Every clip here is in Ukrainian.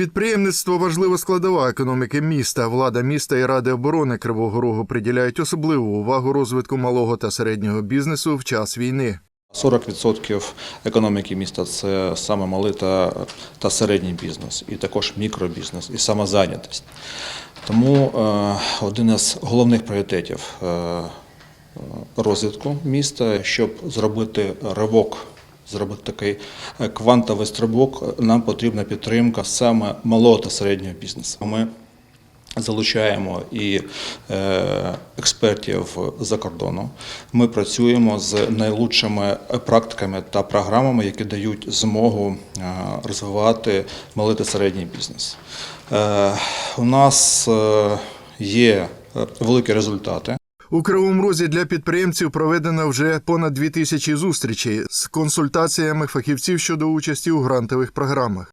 Підприємництво важлива складова економіки міста. Влада міста і ради оборони Кривого Рогу приділяють особливу увагу розвитку малого та середнього бізнесу в час війни. 40% економіки міста це саме малий та, та середній бізнес, і також мікробізнес, і самозайнятість. Тому е, один із головних пріоритетів е, розвитку міста, щоб зробити ривок, зробити такий е, квантовий стрибок, нам потрібна підтримка саме малого та середнього бізнесу. Ми Залучаємо і е, експертів за кордону. Ми працюємо з найлучшими практиками та програмами, які дають змогу е, розвивати малий та середній бізнес. Е, у нас е, є е, великі результати. У Кривому Розі для підприємців проведено вже понад дві тисячі зустрічей з консультаціями фахівців щодо участі у грантових програмах.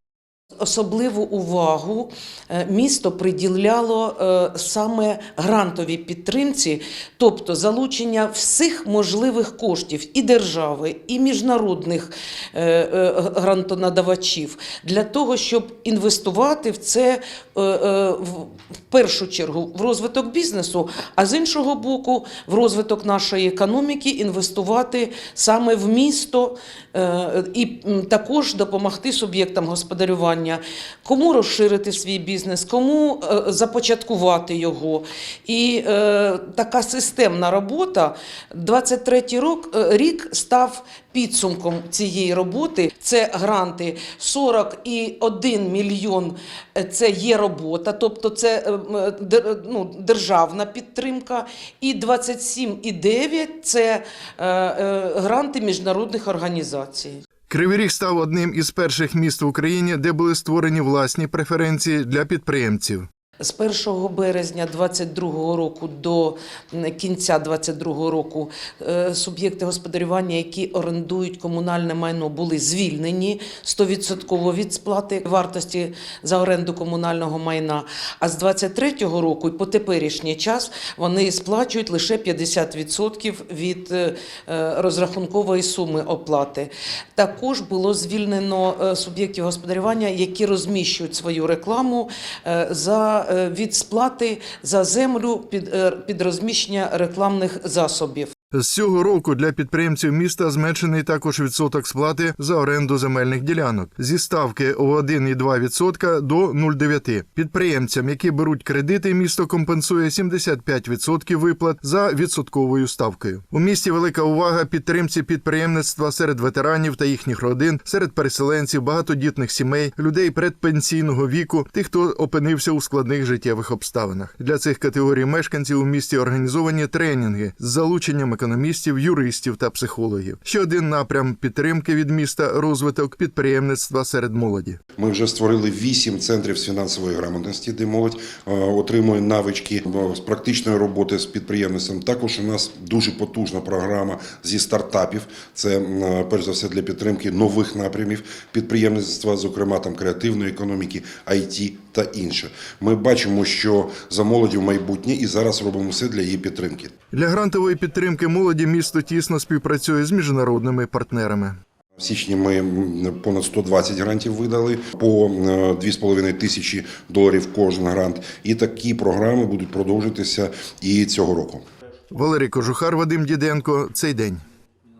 Особливу увагу е, місто приділяло е, саме грантовій підтримці, тобто залучення всіх можливих коштів і держави, і міжнародних е, грантонадавачів для того, щоб інвестувати в це в першу чергу в розвиток бізнесу, а з іншого боку, в розвиток нашої економіки інвестувати саме в місто і також допомогти суб'єктам господарювання, кому розширити свій бізнес, кому е, започаткувати його. І е, така системна робота 23 рік, е, рік став підсумком цієї роботи. Це гранти 41 мільйон. е, Це є робота, тобто це е, дер- ну, державна підтримка, і 27,9 – це е, е, гранти міжнародних організацій. Кривий Ріг став одним із перших міст в Україні, де були створені власні преференції для підприємців. З 1 березня 2022 року до кінця 2022 року е, суб'єкти господарювання, які орендують комунальне майно, були звільнені 100% від сплати вартості за оренду комунального майна. А з 2023 року і по теперішній час вони сплачують лише 50% від е, е, розрахункової суми оплати. Також було звільнено суб'єктів господарювання, які розміщують свою рекламу за від сплати за землю під, е, під розміщення рекламних засобів. З цього року для підприємців міста зменшений також відсоток сплати за оренду земельних ділянок зі ставки у 1,2% до 0,9%. Підприємцям, які беруть кредити, місто компенсує 75% виплат за відсотковою ставкою. У місті велика увага підтримці підприємництва серед ветеранів та їхніх родин, серед переселенців, багатодітних сімей, людей предпенсійного віку, тих, хто опинився у складних життєвих обставинах. Для цих категорій мешканців у місті організовані тренінги з залученням економістів, юристів та психологів. Ще один напрям підтримки від міста розвиток підприємництва серед молоді. Ми вже створили вісім центрів з фінансової грамотності, де молодь е, отримує навички е, з практичної роботи з підприємництвом. Також у нас дуже потужна програма зі стартапів. Це перш за все для підтримки нових напрямів підприємництва, зокрема там креативної економіки, IT та інше. Ми бачимо, що за молоддю майбутнє і зараз робимо все для її підтримки. Для грантової підтримки молоді місто тісно співпрацює з міжнародними партнерами. В січні ми понад 120 грантів видали по е, 2,5 тисячі доларів кожен грант. І такі програми будуть продовжитися і цього року. Валерій Кожухар, Вадим Діденко. Цей день.